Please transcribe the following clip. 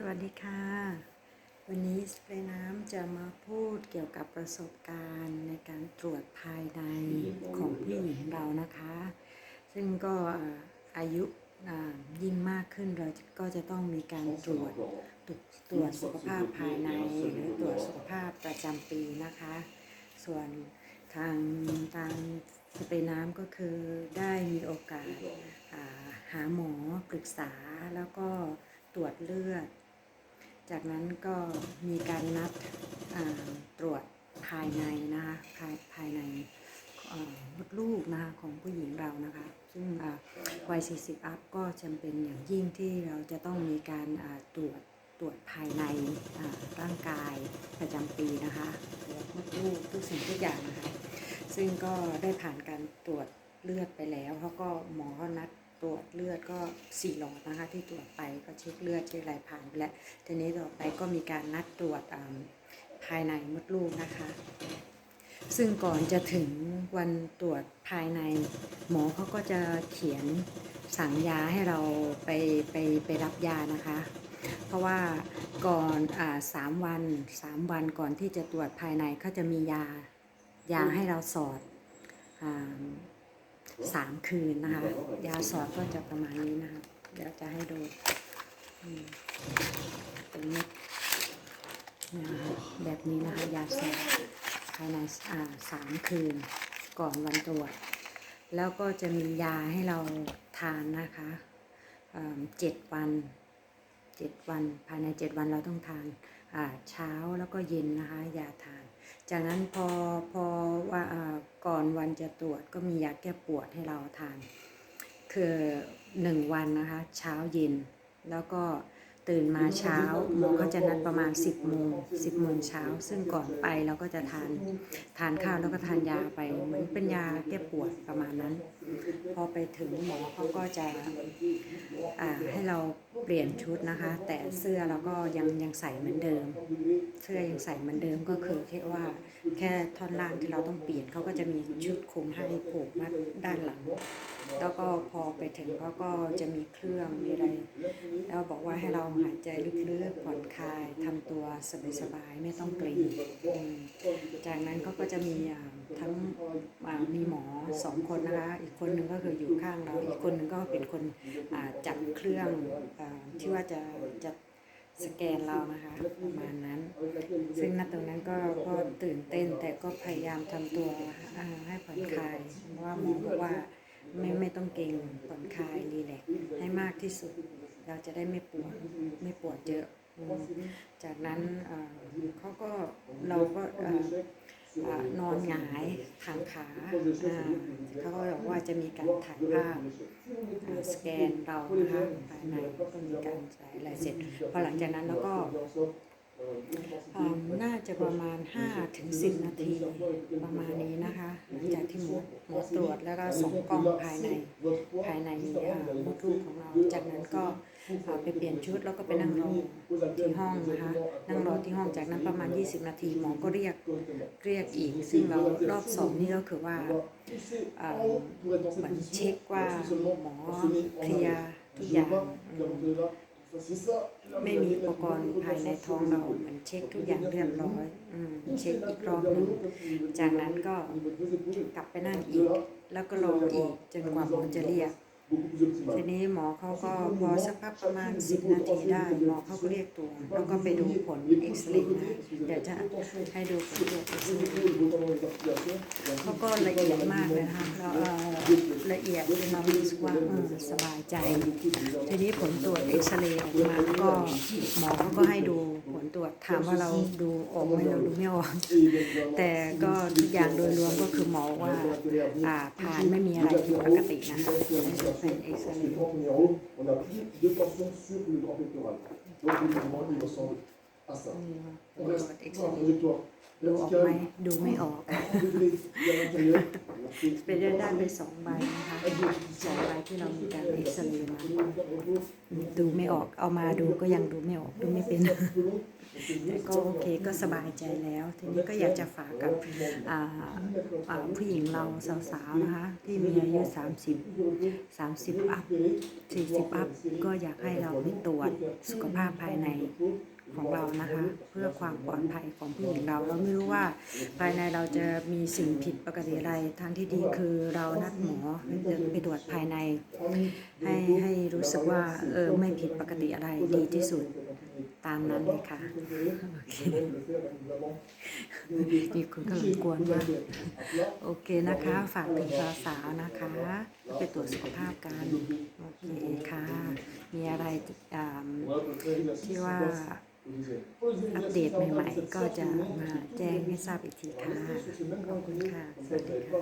สวัสดีค่ะ วันนี้สเปรย์น้ำจะมาพูดเกี่ยวกับประสบการณ์ในการตรวจภายในของผู้หญิงเรานะคะ ซึ่งก็อายุยิ่งมากขึ้นเราก็จะต้องมีการตรวจตรวจตรวจสุขภาพภายในหรือตรวจสุขภาพประจำปีนะคะ ส่วนทางทางสเปรย์น้ำก็คือได้มีโอกาสหาหมอปรึกษาแล้วก็ตรวจเลือด จากนั้นก็มีการนัดตรวจภายในนะคะภายภายในมดลูกนะคะของผู้หญิงเรานะคะ ซึ่งวัย 40 อัพก็จำเป็นอย่างยิ่งที่เราจะต้องมีการตรวจตรวจภายในร่างกายประจำปีนะคะตรวจมดลูกทุกสิ่งทุกอย่างนะคะ ซึ่งก็ได้ผ่านการตรวจเลือดไปแล้วเขาก็หมอก็นัด ตรวจเลือดก็สี่หลอดนะคะที่ตรวจไปก็เช็คเลือดเช็คอะไรผ่านไปแล้วทีนี้ต่อไปก็มีการนัดตรวจอ่าภายในมดลูกนะคะ ซึ่งก่อนจะถึงวันตรวจภายใน หมอเขาก็จะเขียนสั่งยาให้เราไปไปไปรับยานะคะ เพราะว่าก่อนอ่าสามวันสามวันก่อนที่จะตรวจภายในเขาจะมียายาให้เราสอดอ่า สามคืนนะคะ ยาสอดก็จะประมาณนี้นะคะเดี๋ยวจะให้ดูเป็นเม็ดนะคะแบบนี้นะคะ ยาสอดภายในสามคืนก่อนวันตรวจ แล้วก็จะมียาให้เราทานนะคะเจ็ดวันเจ็ดวัน ภายในเจ็ดวันเราต้องทานเช้าแล้วก็เย็นนะคะ ยาทาน จากนั้นพอพอว่าอ่าก่อนวันจะตรวจก็มียาแก้ปวดให้เราทาน คือหนึ่งวันนะคะ เช้าเย็นแล้วก็ ตื่นมาเช้าหมอก็จะนัดประมาณ 10โมง10โมงเช้า ซึ่งก่อนไปเราก็จะทานทานข้าวแล้วก็ทานยาไปเหมือนเป็นยาแก้ปวดประมาณนั้น พอไปถึงหมอเขาก็จะให้เราเปลี่ยนชุดนะคะ แต่เสื้อเราก็ยังยังใส่เหมือนเดิม เสื้อยังใส่เหมือนเดิมก็คือแค่ว่าแค่ท่อนล่างที่เราต้องเปลี่ยนเขาก็จะมีชุดคลุมให้ผูกมัดด้านหลัง แล้วก็พอไปถึงเขาก็จะมีเครื่องมีอะไร แล้วบอกว่าให้เราหายใจลึกๆผ่อนคลายทำตัวสบายๆไม่ต้องเกรงจากนั้นเขาก็จะมีทั้งมีหมอสองคนนะคะอีกคนหนึ่งก็คืออยู่ข้างเราอีกคนหนึ่งก็เป็นคนจับเครื่องอที่ว่าจะจะสแกนเรานะคะประมาณนั้น ซึ่งณตรงนั้นก็ก็ตื่นเต้นแต่ก็พยายามทำตัวให้ผ่อนคลายเพราะว่าหมอบอกว่า ไม่ไม่ต้องเกรงผ่อนคลายรีแลกให้มากที่สุด เราจะได้ไม่ปวดไม่ปวดเยอะ จากนั้นเขาก็เราก็นอนหงายทางขาเขาก็บอกว่าจะมีการถ่ายภาพสแกนเรานะคะภายในก็มีการใส่อะไรเสร็จพอหลังจากนั้นเราก็ น่าจะประมาณ 5 ถึง 10 นาทีประมาณนี้นะคะหลังจากที่หมอหมอตรวจแล้วก็ส่งกล้องภายในภายในมดลูกของเรา จากนั้นก็ไปเปลี่ยนชุดแล้วก็ไปนั่งรอที่ห้องนะคะนั่งรอที่ห้องจากนั้นประมาณ 20 นาทีหมอก็เรียกเรียกอีก ซึ่งเรารอบสองนี่ก็คือว่าเหมือนเช็คว่าหมอเคลียร์ทุกอย่าง ไม่มีอุปกรณ์ภายในท้องเรา มันเช็คทุกอย่างเรียบร้อยอืมเช็คอีกรอบหนึ่งจากนั้นก็กลับไปนั่งอีก แล้วก็ลออีกจนกว่าหมอจะเรียก ทีนี้หมอเขาก็พอสักพักประมาณ10นาทีได้ หมอเขาก็เรียกตัว แล้วก็ไปดูผลเอ็กซเรย์นะเดี๋ยวจะให้ดูผลตรวจเอ็กซเรย์เขาก็ละเอียดมากเลยนะคะแล้วเอ่อละเอียดจนเรารู้สึกว่าสบายใจ ทีนี้ผลตรวจเอ็กซเรย์ออกมาก็หมอเขาก็ให้ดูผลตรวจถามว่าเราดูออกไหมเราดูไม่ออกแต่ก็ทุกอย่างโดยรวมก็คือหมอว่าอ่าผ่านไม่มีอะไรผิดปกตินะคะเป็นเอ็กซเรย์ On a pris deux tensions sur le grand pectoral. Donc, le mouvement, il ressemble à ça. นี่ค่ะผล On ตรว reste จเอ็กซ sur la เรย์ trajectoire ดูออก ไหมดูไม่ออก En degré, il y a l'intérieur. ได้ได้ไปสองใบนะคะสองใบที่เรามีการเอ็กซเรย์มาดูไม่ออกเอามาดูก็ยังดูไม่ออกดูไม่เป็นแต่ก็โอเคก็สบายใจแล้ว ทีนี้ก็อยากจะฝากกับผู้หญิงเราสาวๆนะคะที่มีอายุ 30 30 อัพ 40 อัพ ก็อยากให้เราไปตรวจสุขภาพภายใน ของเรานะคะ เพื่อความปลอดภัยของผู้หญิงเรา เราไม่รู้ว่าภายในเราจะมีสิ่งผิดปกติอะไรทางที่ดีคือเรานัดหมอไปตรวจภายใน ให้ให้รู้สึกว่าเออไม่ผิดปกติอะไรดีที่สุดตามนั้นเลยค่ะโอเคมีคนกำลังกวนมากโอเคนะคะ ฝากถึงสาวๆนะคะ ไปตรวจสุขภาพกัน โอเคค่ะ มีอะไรที่ว่า อัปเดตใหม่ๆ ก็จะมาแจ้งให้ทราบอีกทีค่ะ ขอบคุณค่ะ สวัสดีค่ะ